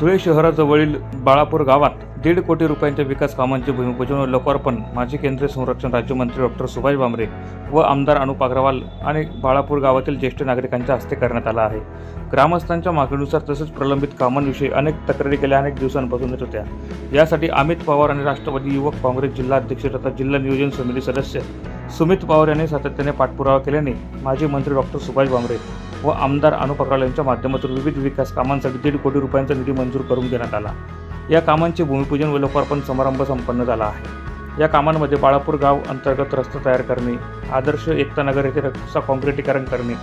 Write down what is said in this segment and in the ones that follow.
धुळे शहराजवळील बाळापूर गावात दीड कोटी रुपयांच्या विकास कामांचे भूमिपूजन व लोकार्पण माजी केंद्रीय संरक्षण राज्यमंत्री डॉक्टर सुभाष भामरे व आमदार अनुप अग्रवाल आणि बाळापूर गावातील ज्येष्ठ नागरिकांच्या हस्ते करण्यात आला आहे. ग्रामस्थांच्या मागणीनुसार तसेच प्रलंबित कामांविषयी अनेक तक्रारी गेल्या अनेक दिवसांपासून येत होत्या. यासाठी अमित पवार आणि राष्ट्रवादी युवक काँग्रेस जिल्हा अध्यक्ष तथा जिल्हा नियोजन समिती सदस्य सुमित पवार यांनी सातत्याने पाठपुरावा केल्याने माजी मंत्री डॉक्टर सुभाष भामरे व आमदार अनुप यांच्या माध्यमातून विविध विकास कामांसाठी दीड कोटी रुपयांचा निधी मंजूर करून देण्यात आला. या कामांचे भूमिपूजन व लोकार्पण समारंभ संपन्न झाला आहे. या कामांमध्ये बाळापूर गाव अंतर्गत रस्ता तयार करणे आदर्श एकता नगर येथे रस्ता काँक्रिटीकरण करणे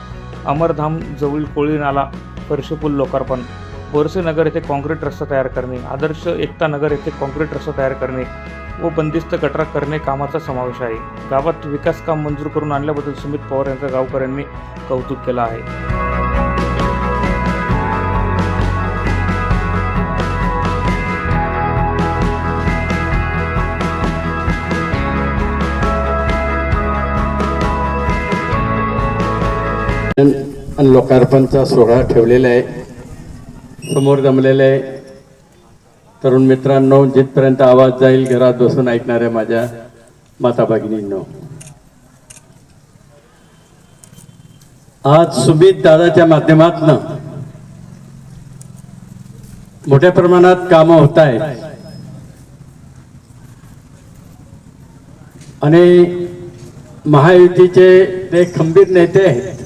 अमरधाम जवळील कोळी नाला फरशीपूल लोकार्पण बोरसे नगर येथे काँक्रीट रस्ता तयार करणे आदर्श एकता नगर येथे काँक्रीट रस्ता तयार करणे व बंदिस्त गटार करणे कामाचा समावेश आहे. गावात विकास काम मंजूर करून आणल्याबद्दल सुमित पवार यांचा गावकऱ्यांनी कौतुक केलं आहे. लोकार्पणचा सोहळा ठेवलेला आहे. समोर जमलेला आहे. तरुण मित्रांनो जिथपर्यंत आवाज जाईल घरात बसून ऐकणाऱ्या माझ्या माता भगिनींनो. आज सुमित दादाच्या माध्यमातनं मोठ्या प्रमाणात कामं होत आहेत. आणि महायुतीचे ते खंबीर नेते आहेत.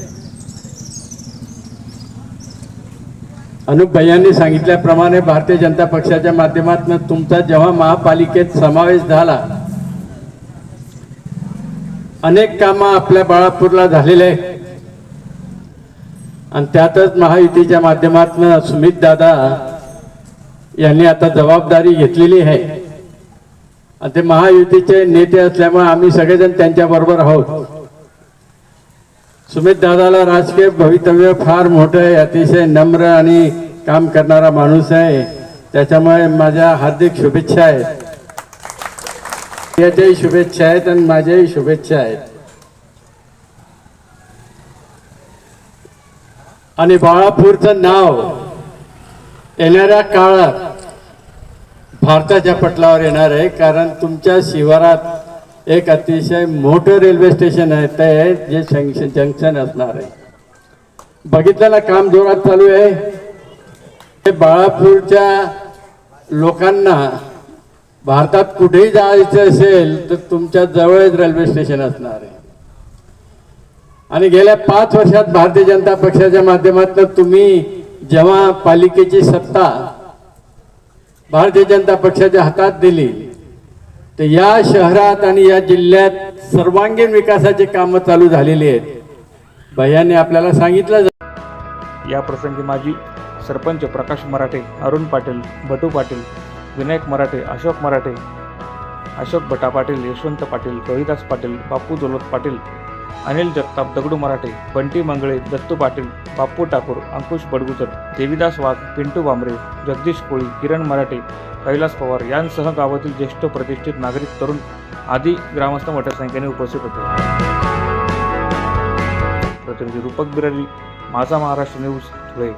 अनुप भैयांनी सांगितल्याप्रमाणे भारतीय जनता पक्षाच्या माध्यमातून तुमचा जेव्हा महापालिकेत समावेश झाला अनेक कामं आपल्या बाळापूरला झालेले आहेत. आणि त्यातच महायुतीच्या माध्यमातून सुमित दादा यांनी आता जबाबदारी घेतलेली आहे. आणि ते महायुतीचे नेते असल्यामुळे आम्ही सगळेजण त्यांच्याबरोबर आहोत. सुमित दादाला राजकीय भवितव्य फार मोठं आहे अतिशय नम्र आणि काम करणारा माणूस आहे. त्याच्यामुळे माझ्या हार्दिक शुभेच्छा आहेत. त्याच्याही शुभेच्छा आहेत आणि माझ्याही शुभेच्छा आहेत. आणि बाळापूरचं नाव येणाऱ्या काळात भारताच्या पटलावर येणार आहे कारण तुमच्या शिवारात एक अतिशय मोठं रेल्वे स्टेशन आहे ते जे जंक्शन जंक्शन असणार आहे. बघितलेला काम जोरात चालू आहे. ते बाळापूरच्या लोकांना भारतात कुठेही जायचं असेल तर तुमच्या जवळच रेल्वे स्टेशन असणार आहे. आणि गेल्या पाच वर्षात भारतीय जनता पक्षाच्या माध्यमातून तुम्ही जेव्हा पालिकेची सत्ता भारतीय जनता पक्षाच्या हातात दिली तर या शहरात आणि या जिल्ह्यात सर्वांगीण विकासाचे कामं चालू झालेली आहेत. भैयाने आपल्याला सांगितलं या प्रसंगी माजी सरपंच प्रकाश मराठे अरुण पाटील बटू पाटील विनायक मराठे अशोक मराठे अशोक भटा पाटील यशवंत पाटील रोहिदास पाटील बापू दौलत पाटील अनिल जगताप दगडू मराठे बंटी मंगळे दत्तू पाटील बाप्पू ठाकूर अंकुश बडगुजर देविदास वाघ पिंटू बांबरे जगदीश कोळी किरण मराठे कैलास पवार यांसह गावातील ज्येष्ठ प्रतिष्ठित नागरिक तरुण आदी ग्रामस्थ मोठ्या संख्येने उपस्थित होते. प्रतिनिधी रूपक बिरारी माझा महाराष्ट्र न्यूज धुळे.